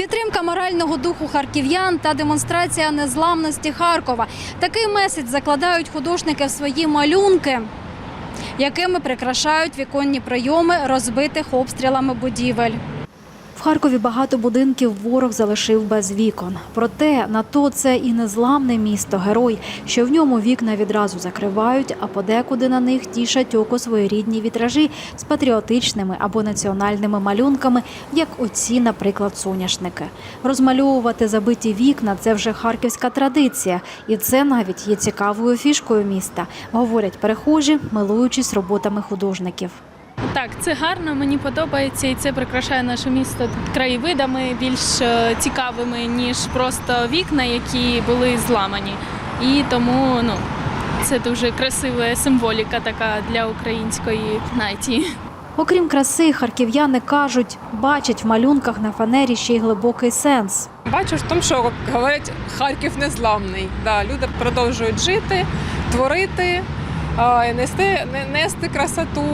Підтримка морального духу харків'ян та демонстрація незламності Харкова. Такий меседж закладають художники в свої малюнки, якими прикрашають віконні прийоми розбитих обстрілами будівель. В Харкові багато будинків ворог залишив без вікон. Проте на то це і незламне місто герой, що в ньому вікна відразу закривають, а подекуди на них тішать око своєрідні вітражі з патріотичними або національними малюнками, як оці, наприклад, соняшники. Розмальовувати забиті вікна це вже харківська традиція, і це навіть є цікавою фішкою міста, говорять перехожі, милуючись роботами художників. Так, це гарно, мені подобається, і це прикрашає наше місто краєвидами більш е, цікавими, ніж просто вікна, які були зламані. І тому ну, це дуже красива символіка така для української нації. Окрім краси, харків'яни кажуть, бачать в малюнках на фанері ще й глибокий сенс. Бачу в тому, що говорять, Харків незламний. Да, люди продовжують жити, творити, і нести, нести красоту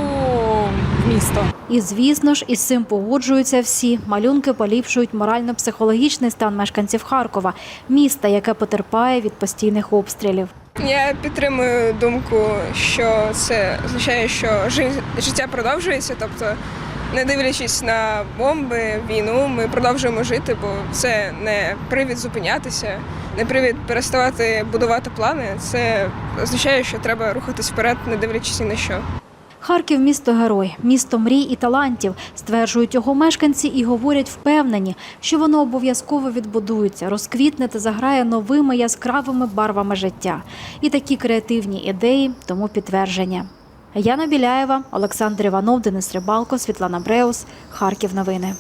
в місто. І звісно ж, із цим погоджуються всі. Малюнки поліпшують морально-психологічний стан мешканців Харкова, міста, яке потерпає від постійних обстрілів. Я підтримую думку, що це означає, що життя продовжується. Тобто, не дивлячись на бомби, війну, ми продовжуємо жити, бо це не привід зупинятися, не привід переставати будувати плани. Це означає, що треба рухатись вперед, не дивлячись ні на що. Харків місто герой, місто мрій і талантів, стверджують його мешканці і говорять впевнені, що воно обов'язково відбудується, розквітне та заграє новими яскравими барвами життя. І такі креативні ідеї тому підтвердження. Яна Біляєва, Олександр Іванов, Денис Рибалко, Світлана Бреус, Харків. Новини.